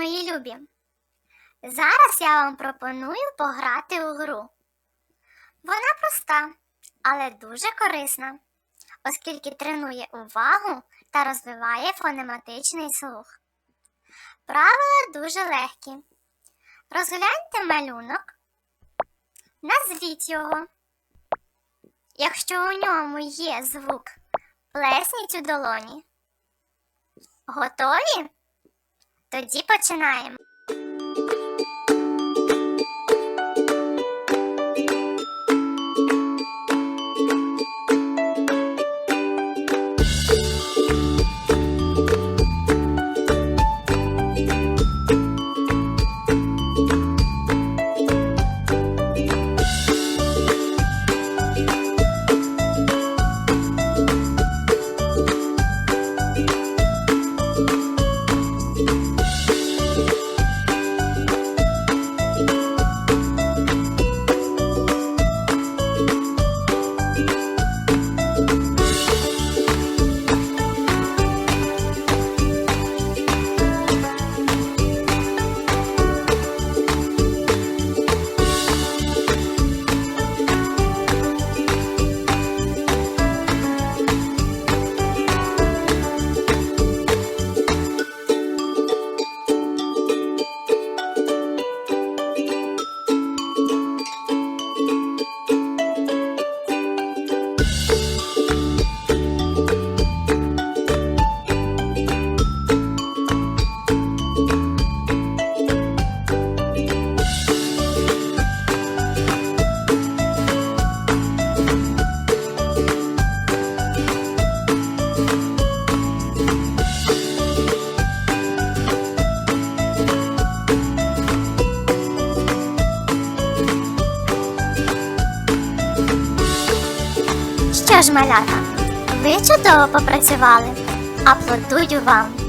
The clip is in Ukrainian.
мої любі. Зараз я вам пропоную пограти у гру. Вона проста, але дуже корисна, оскільки тренує увагу та розвиває фонематичний слух. Правила дуже легкі. Розгляньте малюнок, назвіть його. Якщо у ньому є звук, плесніть у долоні. Готові? Тоді починаємо. Що ж, ви чудово попрацювали. Аплодую вам.